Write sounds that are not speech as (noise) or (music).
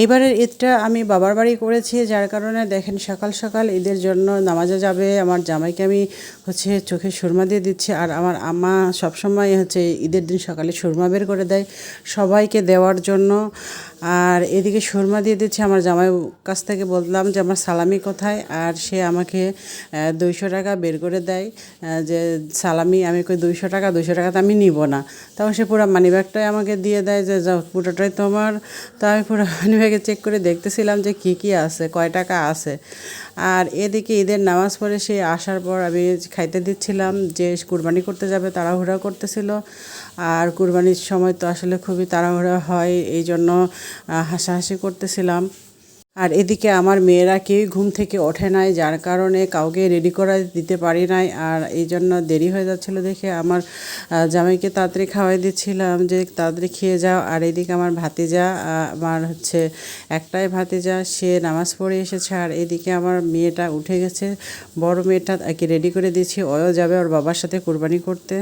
এইবারের ঈদটা আমি বাবার বাড়ি করেছি, যার কারণে দেখেন সকাল সকাল ঈদের জন্য নামাজে যাবে। আমার জামাইকে আমি হচ্ছে চোখে সুরমা দিয়ে দিচ্ছি, আর আমার আম্মা সবসময় হচ্ছে ঈদের দিন সকালে সুরমা বের করে দেয় সবাইকে দেওয়ার জন্য। আর এদিকে সুরমা দিয়ে দিচ্ছে আমার জামাই কাছ থেকে বললাম যে আমার সালামি কোথায়? আর সে আমাকে দুইশো টাকা বের করে দেয় যে সালামি আমি কই দুইশো টাকা দুইশো টাকা তো আমি নিব না। তখন সে পুরো মানিব্যাগটাই আমাকে দিয়ে দেয় যে যাও, পুরোটাই তোমার। তো আমি পুরো (laughs) মানিব্যাগে চেক করে দেখতেছিলাম যে কি কি আছে, কয় টাকা আছে। আর এদিকে ঈদের নামাজ পড়ে সে আসার পর আমি খাইতে দিচ্ছিলাম যে কুরবানি করতে যাবে তাড়াহুড়া করতেছিল। আর কুরবানির সময় তো আসলে খুবই তাড়াহুড়া হয় এই জন্য হাসাহাসি করতেছিলাম। আর এদিকে আমার মেয়েরা কেউই ঘুম থেকে ওঠে নাই, যার কারণে কাউকে রেডি করে দিতে পারি নাই। আর এই জন্য দেরি হয়ে যাচ্ছিল দেখে আমার জামাইকে তাড়াতাড়ি খাওয়াই দিচ্ছিলাম যে, তাড়াতাড়ি খেয়ে যাও। আর এদিকে আমার ভাতিজা আমার হচ্ছে একটাই ভাতিজা, সে নামাজ পড়ে এসেছে। আর এদিকে আমার মেয়েটা উঠে গেছে। বড় মেয়েটা আর রেডি করে দিয়েছি ওও যাবে ওর বাবার সাথে কোরবানি করতে।